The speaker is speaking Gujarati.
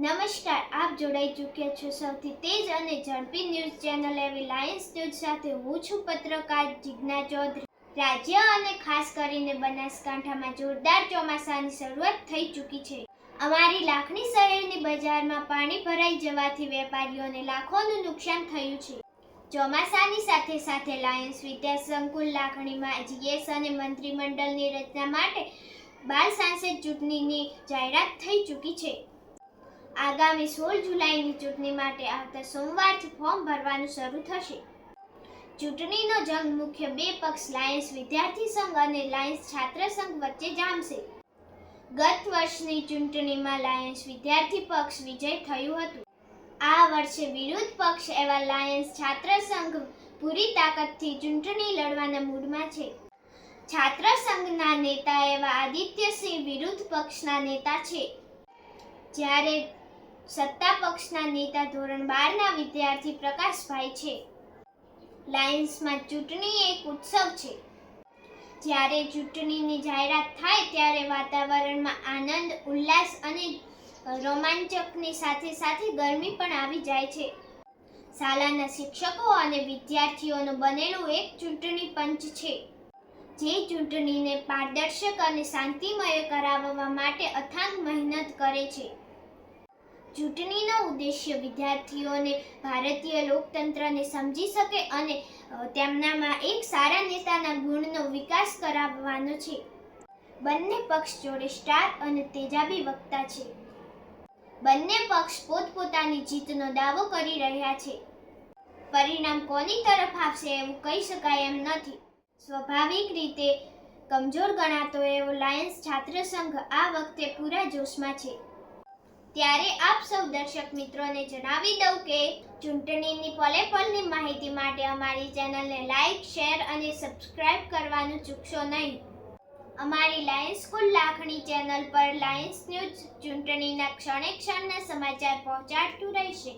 નમસ્કાર, આપ જોડાઈ ચૂક્યા છો સૌથી તેજ અને ઝડપી ન્યૂઝ ચેનલ એવી લાયન્સ ન્યૂઝ સાથે હું છું પત્રકાર જિજ્ઞા ચૌધરી. રાજ્ય અને ખાસ કરીને બનાસકાંઠામાં જોરદાર ચોમાસાની શરૂઆત થઈ ચૂકી છે. અમારી લાખણી શહેરની બજારમાં પાણી ભરાઈ જવાથી વેપારીઓને લાખોનું નુકસાન થયું છે. ચોમાસાની સાથે સાથે લાયન્સ વિદ્યા સંકુલ લાખણીમાં જીએસ અને મંત્રીમંડળની રચના માટે બાલ સાંસદ ચૂંટણીની જાહેરાત થઈ ચૂકી છે. આગામી સોળ જુલાઈની ચૂંટણી માટે આવતા સોમવારથી ફોર્મ ભરવાનું શરૂ થશે. ચૂંટણીનો જંગ મુખ્ય બે પક્ષ, લાયન્સ વિદ્યાર્થી સંઘ અને લાયન્સ છાત્ર સંઘ વચ્ચે જામશે. ગત વર્ષની ચૂંટણીમાં લાયન્સ વિદ્યાર્થી પક્ષ વિજય થયું હતું. આ વર્ષે વિરોધ પક્ષ એવા લાયન્સ છાત્ર સંઘ પૂરી તાકાતથી ચૂંટણી લડવાના મૂડમાં છે. છાત્ર સંઘના નેતા એવા આદિત્યસિંહ વિરુદ્ધ પક્ષના નેતા છે. જ્યારે સત્તા પક્ષના નેતા ધોરણ બારના વિદ્યાર્થી પ્રકાશભાઈ છે. લાયન્સમાં ચૂંટણી એક ઉત્સવ છે. જ્યારે ચૂંટણીની જાહેરાત થાય ત્યારે વાતાવરણમાં આનંદ, ઉલ્લાસ અને રોમાંચકની સાથે સાથે ગરમી પણ આવી જાય છે. શાળાના શિક્ષકો અને વિદ્યાર્થીઓનું બનેલું એક ચૂંટણી પંચ છે. જે ચૂંટણીને પારદર્શક અને શાંતિમય કરાવવા માટે અથાગ મહેનત કરે છે. ચૂંટણીનો ઉદ્દેશ્ય વિદ્યાર્થીઓને ભારતીય લોકતંત્રને સમજી શકે અને તેમનામાં એક સારા નેતાના ગુણનો વિકાસ કરાવવાનો છે. બંને પક્ષ જોડે સ્ટાર અને તેજાબી વક્તા છે. બંને પક્ષ પોતપોતાની જીતનો દાવો કરી રહ્યા છે. પરિણામ કોની તરફ આવશે એવું કહી શકાય એમ નથી. સ્વાભાવિક રીતે કમજોર ગણાતો એવો લાયન્સ છાત્ર સંઘ આ વખતે પૂરા જોશમાં છે. ત્યારે આપ સૌ દર્શક મિત્રોને જણાવી દઉં કે ચૂંટણીની પલે પલની માહિતી માટે અમારી ચેનલને લાઈક, શેર અને સબસ્ક્રાઇબ કરવાનું ચૂકશો નહીં. અમારી લાયન્સ સ્કૂલ લાખણી ચેનલ પર લાયન્સ ન્યૂઝ ચૂંટણીના ક્ષણે ક્ષણના સમાચાર પહોંચાડતું રહેશે.